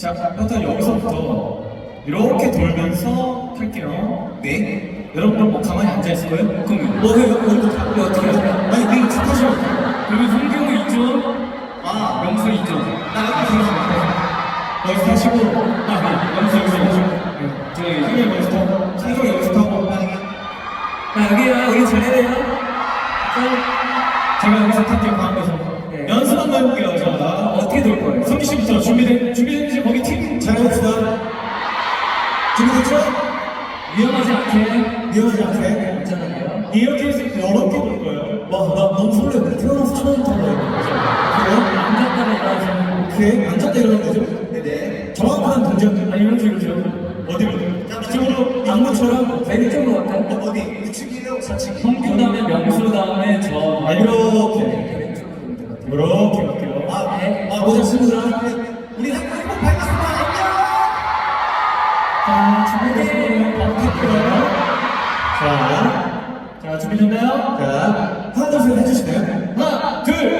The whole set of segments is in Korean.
자, 일단 여기서부터 이렇게 돌면서 할게요. 네. 여러분들 뭐 가만히 앉아 있을 거예요? 그럼 뭐 해요? 우리 뭐 다- 우리 어떻게 해요? 아니 우리 축하시면 그러면 성경은 있죠? 아 명수 있죠? 나 여기 여기서 타시고, 아, 네, 명수 여기서 타시고. 네, 저희 성경 여기서 상경 여기서 타고 아, 여기야, 우리 잘해요. 제가 여기서 탈게요, 가운 않게. 괜찮아요. 이렇게 해서 여러 개돌 거예요. 와, 나 너무 설레네. 태어나서 처음 타는 거예요. 그래요? 앉았다가 일어나서. 오케이. 앉았다 일어나는 거죠? 네네. 정확한 동작. 아니, 이렇게, 이렇게. 어디로? 이쪽으로, 안무처럼 왼쪽으로 갈까요? 어, 어디? 우측이에요? 좌측이에요? 성규 다음에 명수 다음에 저. 아, 이렇게. 이렇게 갈게요. 아, 아, 모자 쓰고 우리 행복 밝았습니다. 자, 준비됐으면 바로 탈게요. 자, 자, 준비됐나요? 자, 하나, 둘, 셋 해주시나요? 하나, 둘,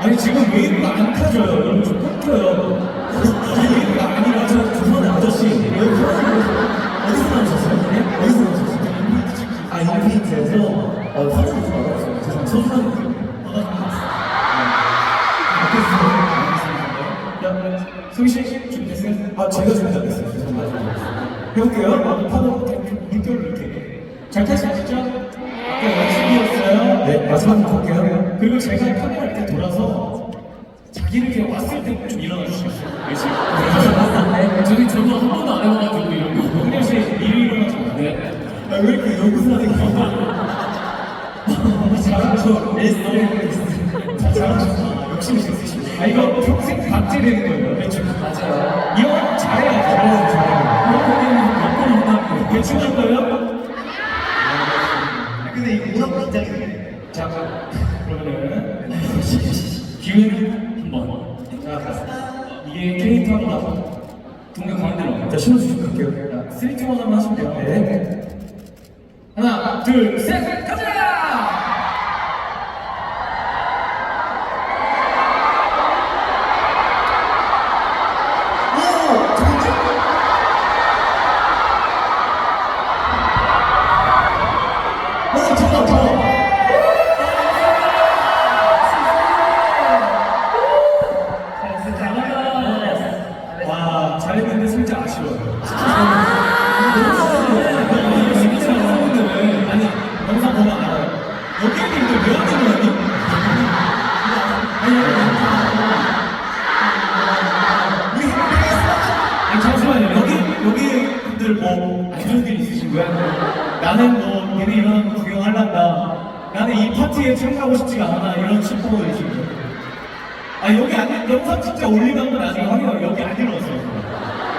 아니 지금 웨이브가 안 타져요. 여러분 좀 꺾여요. 웨이브가 아니라 저 죄송한데 아저씨 왜 어디서 나오셨어요? 네? 어디서 나오셨어요? 아, 인피니트에서 어, 화장실 좀 받았어요. 준비됐어요? 아, 제가 준비 안 됐어요. 죄송합니다. 해볼게요. 파도 물결을 이렇게 잘 있죠? 아까 연습이었어요. 네, 마지막 볼게요. 그리고 제가 카메라 이렇게 돌아서 자기를 이렇게 왔을 때 좀 일어나 주시겠어요? 네, 저기 저도 한 번도 안 해봐가지고 이런 거. 홍렬 씨 일이 일어나서 네. 아, 왜 이렇게 연구사하는 잘하죠. 자, 잘하죠. 욕심이 있으시죠. 아, 이거 평생 박제되는 거예요. 그렇죠. 맞아요. 이거 잘해야 잘해요, 돼. 잘해요. 몇번 못하고. 대충 할 거예요? 한 번. 자, 이게 캐릭터보다 동네 가운데로. 자, 신호주시고 갈게요. 자, 3, 2, 1 한번 하실게요. 네. 하나, 둘, 셋, 가자! 거야? 나는 뭐, 얘네 이런 거 구경하려다. 나는 이 파티에 참가하고 싶지가 않아. 이런 심포이신 거예요. 아, 여기 안, 영상 진짜 올리는 건 나중에 확인하고 여기 안 들어왔어요.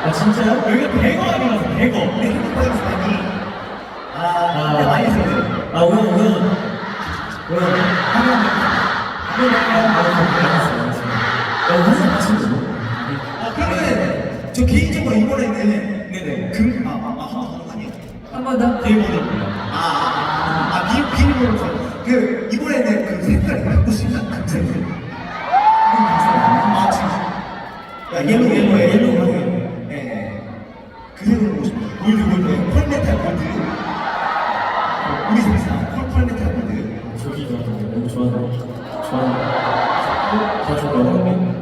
아, 진짜요? 여기가 100어 아니라서 100어. 우리 핸드폰에서 많이. 아, 근데 많이 써요. 아, 오늘, 오늘. 오늘. 하면 야, 항상 마시는 거? 아, 그러면 저 개인적으로 이번에는 네네. 금, 아, 아, 아, 아. 한 번 더. 일본어. 아, 아, 아, 비, 비밀번호. 그, 이번에는 그 색깔이 바꾸시나? 금색. 아, 진짜. 야, 옐로우, 옐로우, 옐로우 하세요. 예, 예. 그 색으로 보고 싶어요. 골드, 골드. 펄메탈 골드. 우리 생사. 펄, 펄메탈 골드. 저기 너무 좋아하는. 다 좋아요. 여기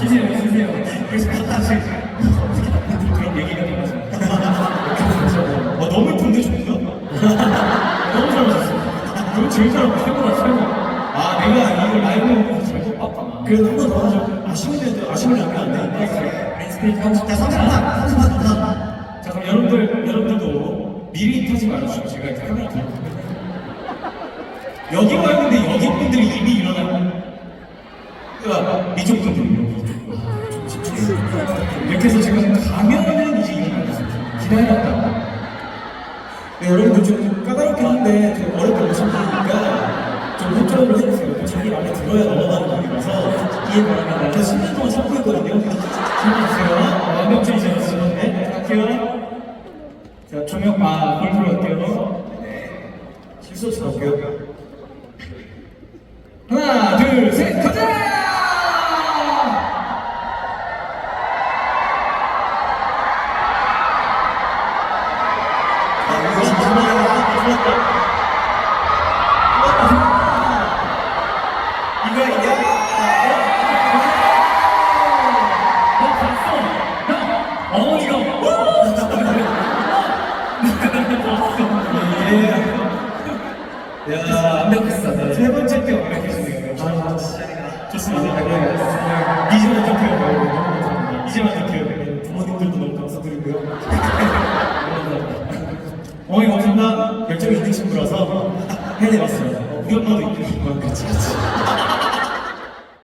쉬세요, 쉬세요. 그래서 사실 어떻게 남들 그런 얘기가 나와서 와 너무 예쁜데 좋다 너무 잘하셨어. 너 제일 잘하고 최고다 최고. 아 내가 이걸 라이브로 잘못 봤구나 그래도 한 번 더 하죠. 아쉬운 데도 아쉬운 장면 안 돼. 아이스크림 하고 싶다. 자, 30판, 30판 다. 자 그럼 여러분들 여러분들도 미리 타지 말아주시고 제가 카메라 들고. 여기 와 있는데 여기 분들이 이미 일어나고 그러니까 이쪽 분들이 여기 이렇게 해서 제가 가면은 이제 일어나겠어요 기다렸다가 네, 여러분들 좀 까다롭긴 한데 좀 오신 분이니까 좀 협조를 해주세요. 또 자기 마음에 들어야 넘어가는 분이라서 이해 바랍니다. 저 10년 동안 참고 있거든요. 참아주세요 완벽주의 제너스 네 갈게요 자 조명 아볼 들어갈게요 실수 없이 나올게요. 하나 둘셋 가자 아, 이거 잠시만요. 좋았다. 이거 이겨 나 봤어. 형, 어머니가. 예. 야 완벽했어 네. 세 번째 때 완벽했어요 아, 진짜. 좋습니다 네, 좁혀요 이제만 좁혀요 부모님들도 너무 감사드리고요. 어머니 감사합니다 열정이 있는 친구라서 해내봤어요. 우리 엄마도 있고 그치, 그치.